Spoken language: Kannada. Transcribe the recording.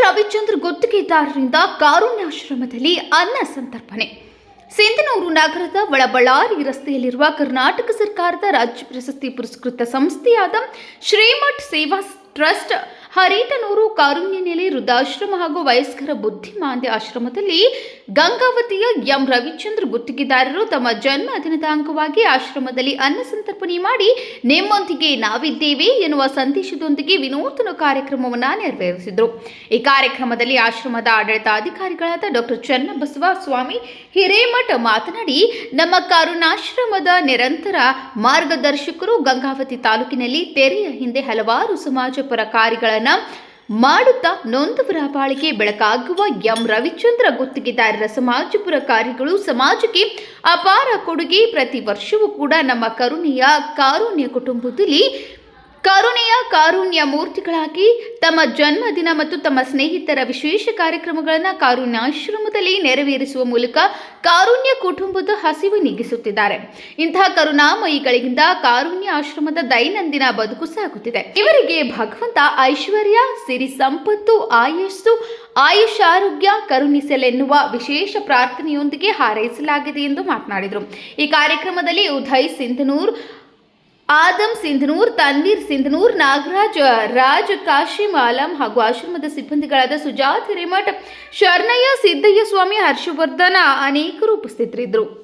ರವಿಚಂದ್ರ ಗುತ್ತಿಗೆದಾರರಿಂದ ಕಾರುಣ್ಯಾಶ್ರಮದಲ್ಲಿ ಅನ್ನ ಸಂತರ್ಪಣೆ. ಸಿಂಧನೂರು ನಗರದ ಒಳಬಳ್ಳಾರಿ ರಸ್ತೆಯಲ್ಲಿರುವ ಕರ್ನಾಟಕ ಸರ್ಕಾರದ ರಾಜ್ಯ ಪ್ರಶಸ್ತಿ ಪುರಸ್ಕೃತ ಸಂಸ್ಥೆಯಾದ ಶ್ರೀಮಠ್ ಸೇವಾ ಟ್ರಸ್ಟ್ ಹರೇಟನೂರು ಕಾರುಣ್ಯ ನೆಲೆ, ವೃದ್ಧಾಶ್ರಮ ಹಾಗೂ ವಯಸ್ಕರ ಬುದ್ಧಿಮಾಂದ್ಯ ಆಶ್ರಮದಲ್ಲಿ ಗಂಗಾವತಿಯ ಎಂ. ರವಿಚಂದ್ರ ಗುತ್ತಿಗೆದಾರರು ತಮ್ಮ ಜನ್ಮ ದಿನದ ಅಂಗವಾಗಿ ಆಶ್ರಮದಲ್ಲಿ ಅನ್ನ ಸಂತರ್ಪಣೆ ಮಾಡಿ ನಿಮ್ಮೊಂದಿಗೆ ನಾವಿದ್ದೇವೆ ಎನ್ನುವ ಸಂದೇಶದೊಂದಿಗೆ ವಿನೂತನ ಕಾರ್ಯಕ್ರಮವನ್ನು ನೆರವೇರಿಸಿದರು. ಈ ಕಾರ್ಯಕ್ರಮದಲ್ಲಿ ಆಶ್ರಮದ ಆಡಳಿತಾಧಿಕಾರಿಗಳಾದ ಡಾಕ್ಟರ್ ಚನ್ನಬಸವ ಸ್ವಾಮಿ ಹಿರೇಮಠ ಮಾತನಾಡಿ, ನಮ್ಮ ಕಾರುಣಾಶ್ರಮದ ನಿರಂತರ ಮಾರ್ಗದರ್ಶಕರು ಗಂಗಾವತಿ ತಾಲೂಕಿನಲ್ಲಿ ತೆರೆಯ ಹಿಂದೆ ಹಲವಾರು ಸಮಾಜ ಪರ ಕಾರ್ಯಗಳನ್ನು ಮಾಡುತ್ತಾ ನೊಂದವರ ಬಾಳಿಗೆ ಬೆಳಕಾಗುವ ಎಂ ರವಿಚಂದ್ರ ಗುತ್ತಿಗೆದಾರರ ಸಮಾಜಪುರ ಕಾರ್ಯಗಳು ಸಮಾಜಕ್ಕೆ ಅಪಾರ ಕೊಡುಗೆ. ಪ್ರತಿ ವರ್ಷವೂ ಕೂಡ ನಮ್ಮ ಕರುಣೆಯ ಕಾರುಣ್ಯ ಕುಟುಂಬದಲ್ಲಿ ಕರುಣೆಯ ಕಾರುಣ್ಯ ಮೂರ್ತಿಗಳಾಗಿ ತಮ್ಮ ಜನ್ಮದಿನ ಮತ್ತು ತಮ್ಮ ಸ್ನೇಹಿತರ ವಿಶೇಷ ಕಾರ್ಯಕ್ರಮಗಳನ್ನು ಕಾರುಣ್ಯಾಶ್ರಮದಲ್ಲಿ ನೆರವೇರಿಸುವ ಮೂಲಕ ಕಾರುಣ್ಯ ಕುಟುಂಬದ ಹಸಿವು ನೀಗಿಸುತ್ತಿದ್ದಾರೆ. ಇಂತಹ ಕರುಣಾಮಯಿಗಳಿಂದ ಕಾರುಣ್ಯ ಆಶ್ರಮದ ದೈನಂದಿನ ಬದುಕು ಸಾಗುತ್ತಿದೆ. ಇವರಿಗೆ ಭಗವಂತ ಐಶ್ವರ್ಯ, ಸಿರಿ ಸಂಪತ್ತು, ಆಯಸ್ಸು, ಆಯುಷ್ ಆರೋಗ್ಯ, ಕರುಣಿಸಲೆನ್ನುವ ವಿಶೇಷ ಪ್ರಾರ್ಥನೆಯೊಂದಿಗೆ ಹಾರೈಸಲಾಗಿದೆ ಎಂದು ಮಾತನಾಡಿದರು. ಈ ಕಾರ್ಯಕ್ರಮದಲ್ಲಿ ಉದಯ್ ಸಿಂಧನೂರ್ ಆದಮ್ ಸಿಂಧನೂರ್, ತನ್ವೀರ್ ಸಿಂಧನೂರ್, ನಾಗರಾಜ್, ರಾಜ್ ಕಾಶಿಮ್ ಆಲಂ ಹಾಗೂ ಆಶ್ರಮದ ಸಿಬ್ಬಂದಿಗಳಾದ ಸುಜಾತ್ ಹಿರೇಮಠ್, ಶರಣಯ್ಯ ಸಿದ್ದಯ್ಯ ಸ್ವಾಮಿ, ಹರ್ಷವರ್ಧನ ಅನೇಕರು ಉಪಸ್ಥಿತರಿದ್ದರು.